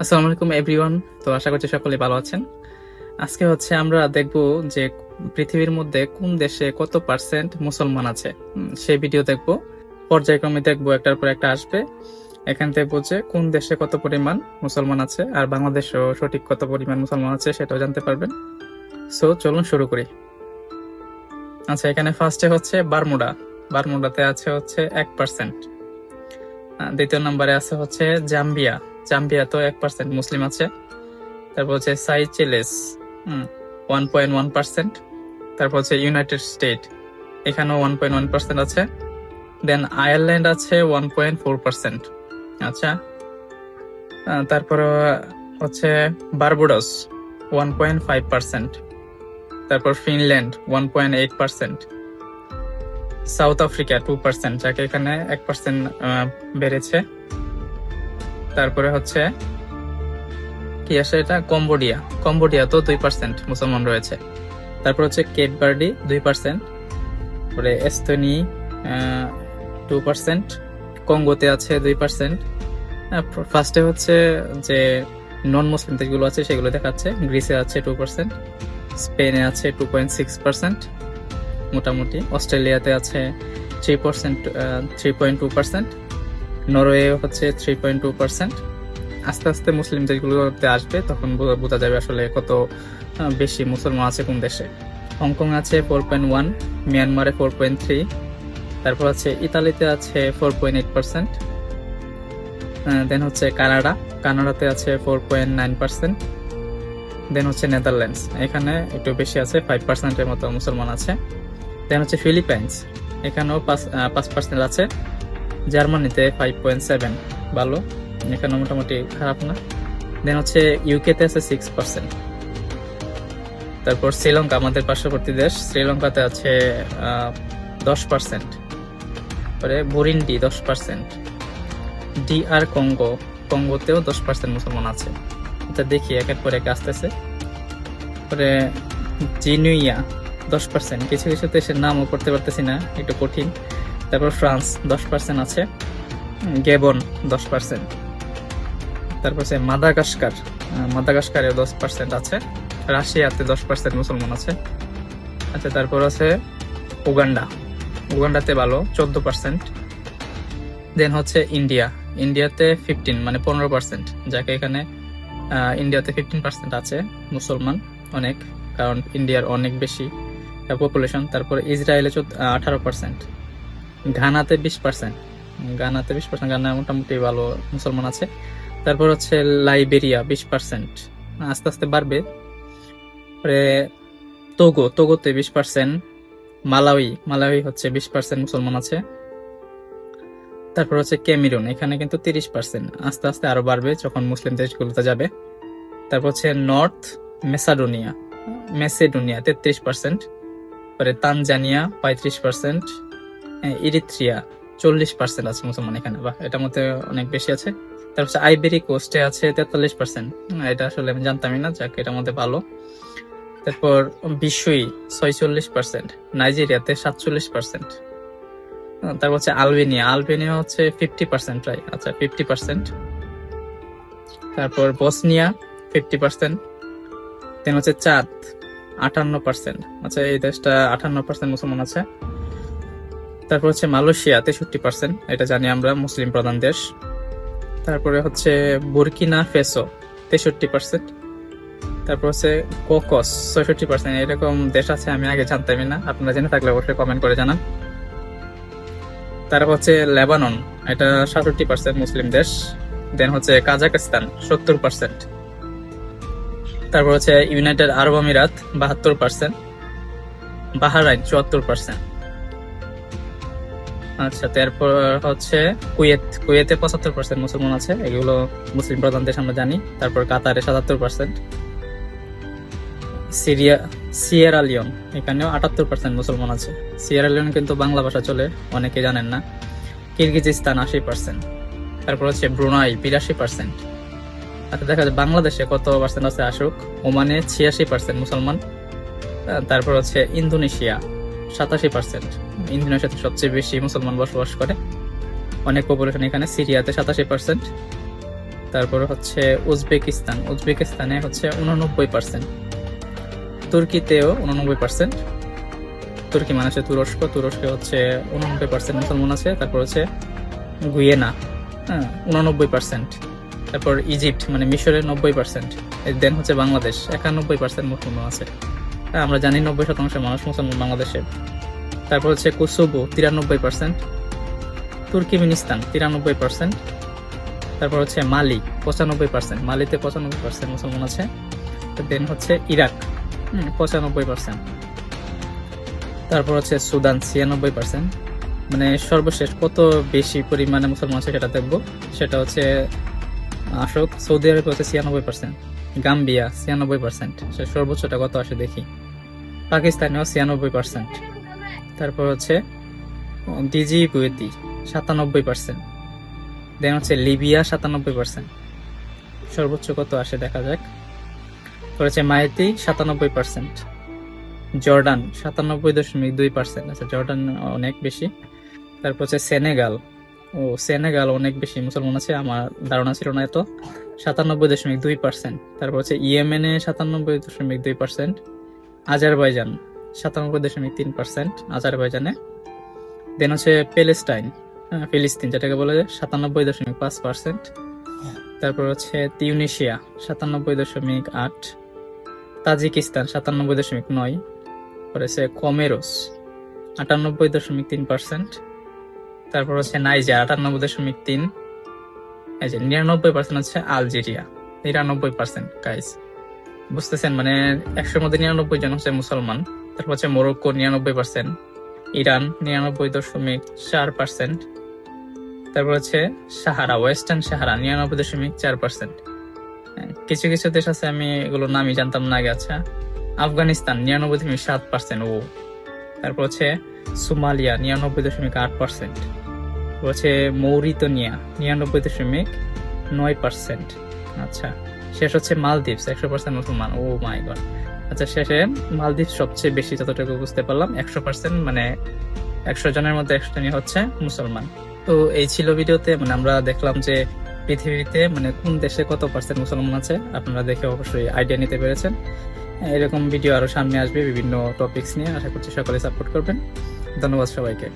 আসসালামু আলাইকুম এভরিওয়ান তো আশা করছি সকলে ভালো আছেন। আজকে হচ্ছে আমরা দেখব যে পৃথিবীর মধ্যে কোন দেশে কত পার্সেন্ট মুসলমান আছে। সেই ভিডিও দেখব। পর্যায়ক্রমে দেখব একটার পর একটা আসবে। এখান থেকে বুঝে কোন দেশে কত পরিমাণ মুসলমান আছে আর বাংলাদেশেও সঠিক কত পরিমাণ মুসলমান আছে সেটাও জানতে পারবেন। সো চলুন শুরু করি। আচ্ছা এখানে ফার্স্টে হচ্ছে বারমুডা। বারমুডাতে আছে হচ্ছে এক পার্সেন্ট দ্বিতীয় নম্বরে আছে হচ্ছে জাম্বিয়া। জাম্বিয়া তো এক পার্সেন্ট মুসলিম আছে। তারপর হচ্ছে Seychelles one point one percent তারপর হচ্ছে ইউনাইটেড স্টেট, এখানেও ওয়ান পয়েন্ট ওয়ান পার্সেন্ট আছে। দেন আয়ারল্যান্ড আছে ওয়ান পয়েন্ট ফোর পার্সেন্ট আচ্ছা। তারপর হচ্ছে Barbados one point five percent তারপর Finland one point eight percent South Africa two percent যাকে এখানে এক পার্সেন্ট বেড়েছে। তারপরে হচ্ছে কি আসে এটা? কম্বোডিয়া। কম্বোডিয়া তো দুই পার্সেন্ট মুসলমান রয়েছে। তারপর হচ্ছে কেপ বার্ডি, দুই পার্সেন্ট। তারপরে এস্তনি টু পার্সেন্ট। কঙ্গোতে আছে দুই পার্সেন্ট। ফার্স্টে হচ্ছে যে নন মুসলিম দেশগুলো আছে সেগুলো দেখাচ্ছে। গ্রিসে আছে টু পার্সেন্ট। স্পেনে আছে টু পয়েন্ট সিক্স পার্সেন্ট। মোটামুটি। অস্ট্রেলিয়াতে আছে three percent three point two percent Norway হচ্ছে থ্রি পয়েন্ট টু পার্সেন্ট আস্তে আস্তে মুসলিম দেশগুলোতে আসবে, তখন বোঝা যাবে আসলে কত বেশি মুসলমান আছে কোন দেশে। হংকং আছে ফোর পয়েন্ট ওয়ান মিয়ানমারে ফোর পয়েন্ট থ্রি তারপর আছে ইতালিতে আছে four point eight percent then হচ্ছে কানাডা, কানাডাতে আছে four point nine percent then হচ্ছে নেদারল্যান্ডস, এখানে একটু বেশি আছে ফাইভ পার্সেন্টের মতো মুসলমান আছে। দেন হচ্ছে ফিলিপাইন্স, এখানেও পাঁচ পাঁচ পার্সেন্ট আছে। জার্মানিতে ফাইভ পয়েন্ট সেভেন ভালো, এখানে মোটামুটি খারাপ না। দেন হচ্ছে ইউকেতে আছে সিক্স পার্সেন্ট তারপর শ্রীলঙ্কা, আমাদের পার্শ্ববর্তী দেশ, শ্রীলঙ্কাতে আছে দশ পার্সেন্ট পরে বুরিন্ডি দশ পার্সেন্ট ডিআর কঙ্গো, কঙ্গোতেও দশ পার্সেন্ট মুসলমান আছে। এটা দেখি পর এক আসতেছে। পরে জিনুইয়া, দশ পার্সেন্ট কিছু কিছু দেশের নামও পড়তে পারতেছি না, একটু কঠিন। তারপর ফ্রান্স দশ পার্সেন্ট আছে, গেবন দশ পার্সেন্ট তারপর হচ্ছে মাদাগাস্কার মাদাগাস্কারেও দশ পার্সেন্ট আছে, রাশিয়াতে দশ পার্সেন্ট মুসলমান আছে আচ্ছা তারপর আছে উগান্ডা, উগান্ডাতে ভালো, চোদ্দ পার্সেন্ট দেন হচ্ছে ইন্ডিয়া, ইন্ডিয়াতে ফিফটিন মানে পনেরো পার্সেন্ট যাকে এখানে ইন্ডিয়াতে ফিফটিন পার্সেন্ট আছে, মুসলমান অনেক, কারণ ইন্ডিয়ার অনেক বেশি পপুলেশন তারপর ইসরায়েলে আঠারো পার্সেন্ট ঘানাতে বিশ পার্সেন্ট ঘানাতে বিশ পার্সেন্ট ঘানা মোটামুটি ভালো মুসলমান আছে। তারপর হচ্ছে লাইবেরিয়া, বিশ পার্সেন্ট আস্তে আস্তে বাড়বে। পরে তোগো, তোগোতে বিশ পার্সেন্ট মালাউই মালাউই হচ্ছে বিশ পার্সেন্ট মুসলমান আছে। তারপর হচ্ছে ক্যামেরুন, এখানে কিন্তু তিরিশ পার্সেন্ট আস্তে আস্তে আরও বাড়বে যখন মুসলিম দেশগুলোতে যাবে। তারপর হচ্ছে নর্থ মেসাডোনিয়া, মেসেডোনিয়া তেত্রিশ পার্সেন্ট পরে তানজানিয়া পঁয়ত্রিশ পার্সেন্ট ইরিত্রিয়া চল্লিশ পার্সেন্ট আছে মুসলমান এখানে বা এটার মধ্যে অনেক বেশি আছে। তারপর আইবেরি কোস্টে আছে তেতাল্লিশ পার্সেন্ট এটা আসলে আমি জানতামই না, যাক, এটার মধ্যে ভালো। তারপর বিশ্বই ছয়চল্লিশ পার্সেন্ট নাইজেরিয়াতে সাতচল্লিশ পার্সেন্ট তারপর হচ্ছে আলবেনিয়া আলবেনিয়া হচ্ছে ফিফটি পার্সেন্ট প্রায় আচ্ছা ফিফটি পার্সেন্ট তারপর বসনিয়া ফিফটি পার্সেন্ট দেন হচ্ছে চাঁদ আটান্ন পার্সেন্ট আচ্ছা এই দেশটা আটান্ন পার্সেন্ট মুসলমান আছে। তারপর হচ্ছে মালয়েশিয়া, তেষট্টি পার্সেন্ট এটা জানি আমরা, মুসলিম প্রধান দেশ। তারপরে হচ্ছে বুরকিনা ফেসো, তেষট্টি পার্সেন্ট তারপর হচ্ছে কোকস, ছয়ষট্টি পার্সেন্ট এরকম দেশ আছে, আমি আগে জানতামই না। আপনারা জেনে থাকলে অবশ্যই কমেন্ট করে জানান। তারপর হচ্ছে লেবানন, এটা সাতষট্টি পার্সেন্ট মুসলিম দেশ। দেন হচ্ছে কাজাকিস্তান সত্তর পার্সেন্ট তারপর হচ্ছে ইউনাইটেড আরব আমিরাত, বাহাত্তর পার্সেন্ট বাহারাইন, চুয়াত্তর পার্সেন্ট আচ্ছা তারপর হচ্ছে কুয়েত, কুয়েতে পঁচাত্তর পার্সেন্ট মুসলমান আছে, এগুলো মুসলিম প্রধান দেশ আমরা জানি। তারপর কাতারে সাতাত্তর পার্সেন্ট সিরিয়া, সিয়েরা লিওন, এখানেও আটাত্তর পার্সেন্ট মুসলমান আছে। সিয়েরা লিওন কিন্তু বাংলা ভাষা চলে, অনেকে জানেন না। কিরগিজিস্তান আশি পার্সেন্ট তারপর হচ্ছে ব্রুনাই বিরাশি পার্সেন্ট আচ্ছা দেখা যায় বাংলাদেশে কত পার্সেন্ট আছে আসুক? ওমানে ছিয়াশি পার্সেন্ট মুসলমান। তারপর হচ্ছে ইন্দোনেশিয়া। সাতাশি পার্সেন্ট ইন্দোনেশিয়াতে সবচেয়ে বেশি মুসলমান বসবাস করে। অনেক পপুলেশন এখানে। সিরিয়াতে সাতাশি পার্সেন্ট তারপর হচ্ছে উজবেকিস্তান। উজবেকিস্তানে হচ্ছে উননব্বই পার্সেন্ট তুর্কিতেও উননব্বই পার্সেন্ট তুর্কি মানে হচ্ছে তুরস্ক। তুরস্কে হচ্ছে উননব্বই পার্সেন্ট মুসলমান আছে। তারপর হচ্ছে গুয়েনা। হ্যাঁ উননব্বই পার্সেন্ট তারপর ইজিপ্ট মানে মিশরের নব্বই পার্সেন্ট দেন হচ্ছে বাংলাদেশ। একানব্বই পার্সেন্ট মুসলমান আছে। আমরা জানি নব্বই শতাংশ মানুষ মুসলমান বাংলাদেশে। তারপর হচ্ছে কোসোভো, তিরানব্বই পার্সেন্ট তুর্কিমিনিস্তান, তিরানব্বই পার্সেন্ট তারপর হচ্ছে মালি, পঁচানব্বই পার্সেন্ট মালিতে পঁচানব্বই পার্সেন্ট মুসলমান আছে। দেন হচ্ছে ইরাক পঁচানব্বই পার্সেন্ট তারপর হচ্ছে সুদান, ছিয়ানব্বই পার্সেন্ট মানে সর্বশেষ কত বেশি পরিমাণে মুসলমান আছে সেটা দেখব। সেটা হচ্ছে আসক, সৌদি আরবে হচ্ছে ছিয়ানব্বই পার্সেন্ট গাম্বিয়া, ছিয়ানব্বই পার্সেন্ট সর্বোচ্চটা কত আসে দেখি। পাকিস্তানেও ছিয়ানব্বই পার্সেন্ট তারপর হচ্ছে ডিজি বুয়েতি সাতানব্বই পার্সেন্ট দেন হচ্ছে লিবিয়া, সাতানব্বই পার্সেন্ট সর্বোচ্চ কত আসে দেখা যাক। তারপর হচ্ছে মায়েতি, সাতানব্বই পার্সেন্ট জর্ডান, সাতানব্বই দশমিক দুই পার্সেন্ট আচ্ছা জর্ডান অনেক বেশি। তারপর হচ্ছে সেনেগাল। ও, সেনেগাল অনেক বেশি। মুসলমান আছে, আমার ধারণা ছিল না এত। সাতানব্বই দশমিক দুই পার্সেন্ট তারপর হচ্ছে ইয়েমেনে সাতানব্বই দশমিক দুই পার্সেন্ট আজারবাইজান সাতানব্বই দশমিক তিন পার্সেন্ট আজারবাইজানে। দেন হচ্ছে প্যালেস্টাইন ফিলিস্তিন যেটাকে বলা সাতানব্বই দশমিক পাঁচ পার্সেন্ট তারপর হচ্ছে তিউনিশিয়া সাতানব্বই দশমিক আট। তাজিকিস্তান সাতানব্বই দশমিক নয়। পরে কমেরোস আটানব্বই দশমিক তিন পার্সেন্ট তারপর হচ্ছে নাইজার আটানব্বই দশমিক তিন। এই যে নিরানব্বই পার্সেন্ট হচ্ছে আলজেরিয়া নিরানব্বই পার্সেন্ট গাইস বুঝতেছেন মানে একশোর মধ্যে নিরানব্বই জন হচ্ছে মুসলমান, তারপর হচ্ছে মোরক্কো নিরানব্বই পার্সেন্ট ইরান নিরানব্বই দশমিক চার পার্সেন্ট তারপর হচ্ছে সাহারা, ওয়েস্টার্ন সাহারা নিরানব্বই দশমিক চার পার্সেন্ট কিছু কিছু দেশ আছে, আমি এগুলোর নামই জানতাম না আগে আচ্ছা। আফগানিস্তান নিরানব্বই দশমিক সাত পার্সেন্ট ও। তারপর হচ্ছে সোমালিয়া নিরানব্বই দশমিক আট পার্সেন্ট হচ্ছে মৌরিতনিয়া নিরানব্বই দশমিক নয় পার্সেন্ট আচ্ছা। শেষ হচ্ছে মালদ্বীপস একশো পার্সেন্ট মুসলমান। ও মাই গড আচ্ছা শেষে মালদ্বীপ সবচেয়ে বেশি যতটুকু বুঝতে পারলাম একশো পার্সেন্ট মানে একশো জনের মধ্যে একশো জনই হচ্ছে মুসলমান। তো এই ছিল ভিডিওতে মানে আমরা দেখলাম যে পৃথিবীতে মানে কোন দেশে কত পার্সেন্ট মুসলমান আছে, আপনারা দেখে অবশ্যই আইডিয়া নিতে পেরেছেন। এরকম ভিডিও আরও সামনে আসবে বিভিন্ন টপিকস নিয়ে, আশা করছি সকলে সাপোর্ট করবেন। ধন্যবাদ সবাইকে।